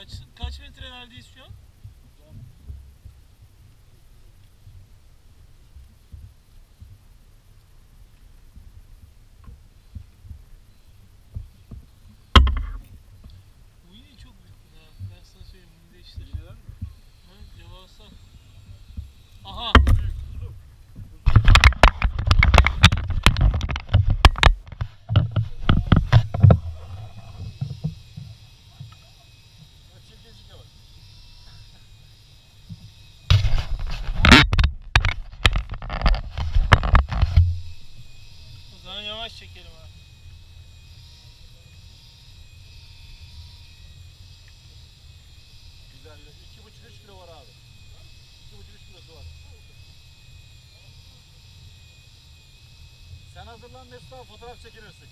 Kaç kaç metrelerdeyiz şu an? Bu yine çok büyük bir daha. Ben sana söyleyeyim bunu değiştir. İğneler mi? Ha, devasa. Aha. Büyük, uzun. Bak çirkecikle bak. O zaman yavaş çekelim ha. Güzel. İki buçuk üç kilo var abi. İki buçuk üç kilosu var. Sen hazırlan Mesut abi fotoğraf çekilirsin.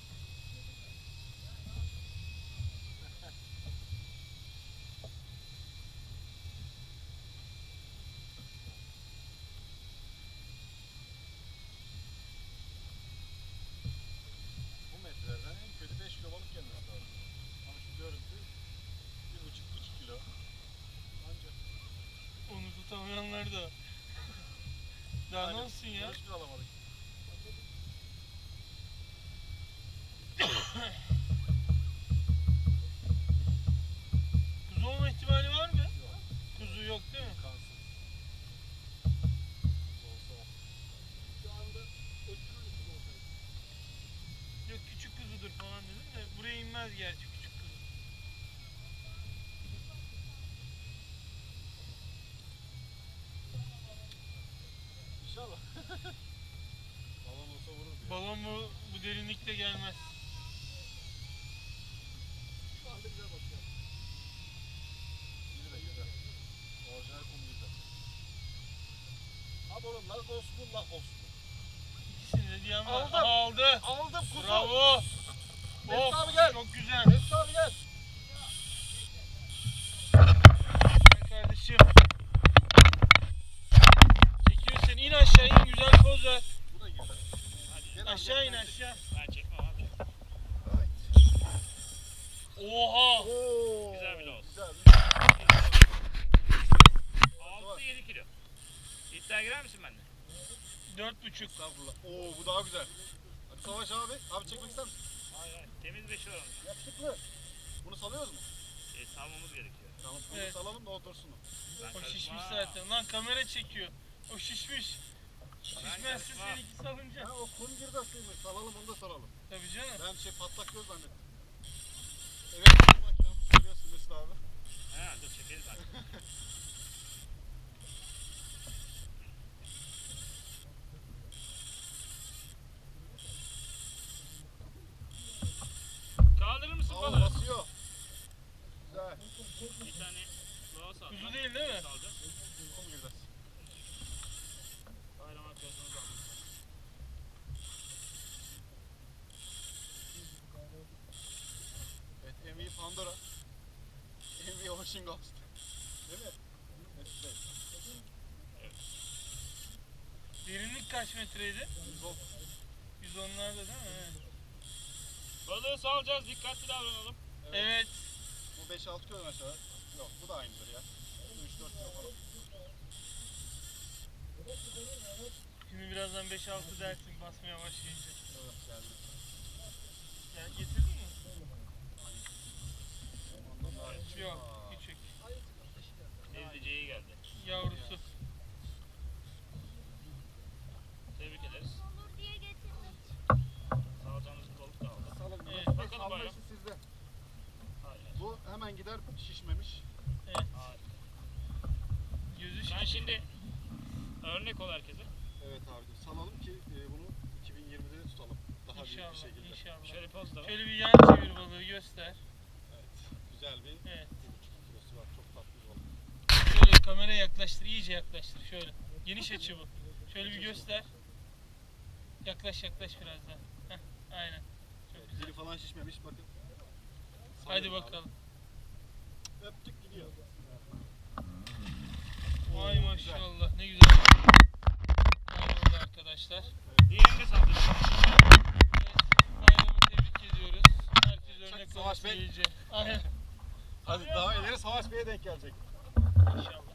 Bu metrelerden en kötü 5 kilo balık gelmesi lazım. Ama şu görüntü bir buçuk iki kilo. Ancak Onu tutamayanlar da. Daha ne olsun ya? 5 kilo alamadık. Kuzu olma ihtimali var mı? Yok. Kuzu yok değil mi? Kansız. Yok küçük kuzudur falan dedim de buraya inmez gerçi küçük kuzu. İnşallah. Balon olsa vurur diye. Balon bu, bu derinlikte gelmez. Şu anda güzel bakıyor. De güzel. Orijinal kum güzel. Abi oğlum lan olsun lan olsun. İkisini de diyen var. Aldım. Aldı. Aldım kuzu. Bravo. Mesut abi gel. Çok güzel. Mesut abi gel. Gel kardeşim. Çekiyorsun in aşağı in güzel poz ver. Bu da güzel. Gel abi, Aşağı in aşağı. Ben çekmem abi. Oha. Oo. Güzel bir. Güzel. 6-7 kilo. İddiaya girer misin benimle? Dört buçuk. Estağfurullah. Oo bu daha güzel. Hadi Savaş abi. Abi çekmek ister misin? Hayır hayır. Temiz 5 var onun. Yakışıklı. Bunu salıyoruz mu? E, salmamız gerekiyor. Tamam bunu Evet. salalım da otursun. o. Ben O karışmam. şişmiş zaten. Lan kamera çekiyor. O şişmiş. Şişmezse karışmam. seninki salınca. Ha o kum girdasıymış. Salalım onu da salalım. Tabii canım. Ben şey patlak göz zannettim. Evet bu makinem görüyorsun Mesut abi. Ha dur çekeriz artık. Kaldırır mısın Al balığı? basıyor. Güzel. Bir tane doğa sal. Kuzu değil değil mi? Salacağız. Kum girdası. Bayram arkadaşımız aldı. Pandora. MV Ocean Ghost. Değil mi? Derinlik kaç metreydi? 110. 110'larda değil mi? Evet. Balığı salacağız. Dikkatli davranalım. Evet. Bu 5-6 kilo aşağı. Yok bu da aynıdır ya. Bu 3-4 kilo falan. Şimdi birazdan 5-6 dersin basmaya başlayınca. Evet geldi. Ya getirdin mi? Ondan daha iyi. Yok. Aa, Küçük. Teyzeciği geldi. Yavrusu. Tebrik ederiz. Salacağımız balık da aldı. Salın. Evet. Mesut Bey, Bakalım salma bayram. işi sizde. Hayır. Bu hemen gider şişmemiş. Hayır. Şimdi örnek ol herkese. Evet abicim salalım ki e, bunu 2020'de tutalım. Daha büyük bir İnşallah. şekilde. İnşallah. Şöyle poz da var. Şöyle bir yan çevir balığı göster. Evet. Güzel bir Evet. 1,5 kilosu var. Çok tatlı bir balık. Şöyle kameraya yaklaştır. iyice yaklaştır. Şöyle. Geniş açı bu. Şöyle bir göster. Yaklaş yaklaş biraz daha. Heh, aynen. Çok Evet, güzel. dili falan şişmemiş bakın. Hadi Salıyorum abi. bakalım. Öptük gidiyor. Savaş Bey. Hadi daha ileri Savaş Bey'e denk gelecek. İnşallah.